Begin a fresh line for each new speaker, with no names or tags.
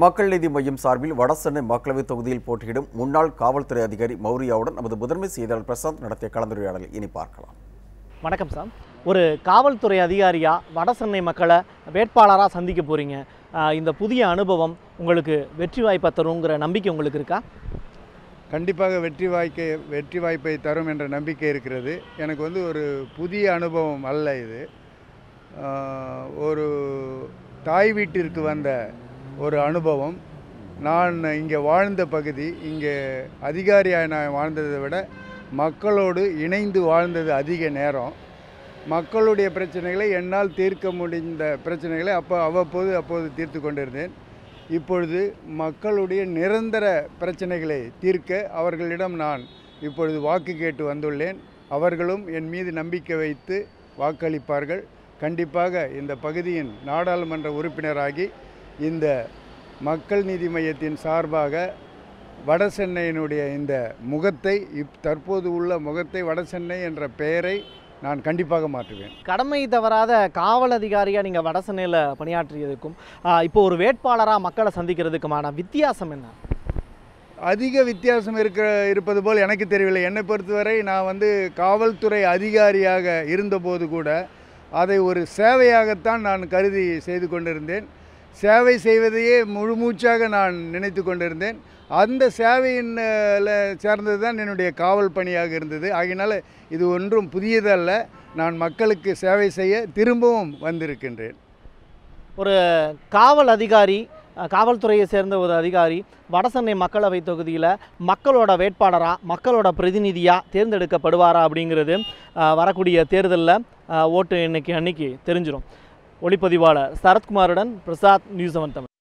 மக்கள் நீதி மையம் சார்பில் வடசென்னை மக்களவைத் தொகுதியில் போட்டியிடும் முன்னாள் காவல்துறை அதிகாரி மௌரியாவுடன் நமது முதன்மை செய்தியாளர் பிரசாந்த் நடத்திய கலந்துரையாடலை இனி பார்க்கலாம்.
வணக்கம் சார். ஒரு காவல்துறை அதிகாரியா வடசென்னை மக்களை வேட்பாளராக சந்திக்க போகிறீங்க இந்த புதிய அனுபவம் உங்களுக்கு வெற்றி வாய்ப்பை தருங்கிற நம்பிக்கை உங்களுக்கு இருக்கா?
கண்டிப்பாக வெற்றி வாய்க்கை வெற்றி வாய்ப்பை தரும் என்ற நம்பிக்கை இருக்கிறது. எனக்கு வந்து ஒரு புதிய அனுபவம் அல்ல இது. ஒரு தாய் வீட்டிற்கு வந்த ஒரு அனுபவம். நான் இங்கே வாழ்ந்த பகுதி இங்கே அதிகாரியாக நான் வாழ்ந்ததை விட மக்களோடு இணைந்து வாழ்ந்தது அதிக நேரம். மக்களுடைய பிரச்சனைகளை என்னால் தீர்க்க முடிந்த பிரச்சனைகளை அப்போ அவ்வப்போது அப்போது தீர்த்து கொண்டிருந்தேன். இப்பொழுது மக்களுடைய நிரந்தர பிரச்சனைகளை தீர்க்க அவர்களிடம் நான் இப்பொழுது வாக்கு கேட்டு வந்துள்ளேன். அவர்களும் என் மீது நம்பிக்கை வைத்து வாக்களிப்பார்கள். கண்டிப்பாக இந்த பகுதியின் நாடாளுமன்ற உறுப்பினராகி இந்த மக்கள் நீதி மையத்தின் சார்பாக வடசென்னையினுடைய இந்த முகத்தை இப் தற்போது உள்ள முகத்தை வடசென்னை என்ற பெயரை நான் கண்டிப்பாக மாற்றுவேன்.
கடமை தவறாத காவல் அதிகாரியாக நீங்கள் வடசென்னையில் பணியாற்றியதுக்கும் ஆஹ், இப்போ ஒரு வேட்பாளராக மக்களை சந்திக்கிறதுக்குமான வித்தியாசம் என்ன?
அதிக வித்தியாசம் இருக்க இருப்பது போல் எனக்கு தெரியவில்லை. என்னை பொறுத்தவரை நான் வந்து காவல்துறை அதிகாரியாக இருந்தபோது கூட அதை ஒரு சேவையாகத்தான் நான் கருதி செய்து கொண்டிருந்தேன். சேவை செய்வதையே முழு மூச்சாக நான் நினைத்து கொண்டிருந்தேன். அந்த சேவையின் சேர்ந்தது தான் என்னுடைய காவல் பணியாக இருந்தது. ஆகினால இது ஒன்றும் புதியதல்ல. நான் மக்களுக்கு சேவை செய்ய திரும்பவும் வந்திருக்கின்றேன்.
ஒரு காவல் அதிகாரி காவல்துறையை சேர்ந்த ஒரு அதிகாரி வடசென்னை மக்களவை தொகுதியில் மக்களோட வேட்பாளராக மக்களோட பிரதிநிதியாக தேர்ந்தெடுக்கப்படுவாரா அப்படிங்கிறது வரக்கூடிய தேர்தலில் ஓட்டு எண்ணிக்கை அன்னைக்கு தெரிஞ்சிடும் ஒளிப்பதிவாளர் சரத்குமாருடன் பிரசாத் நியூஸ் செவன் தமிழ்.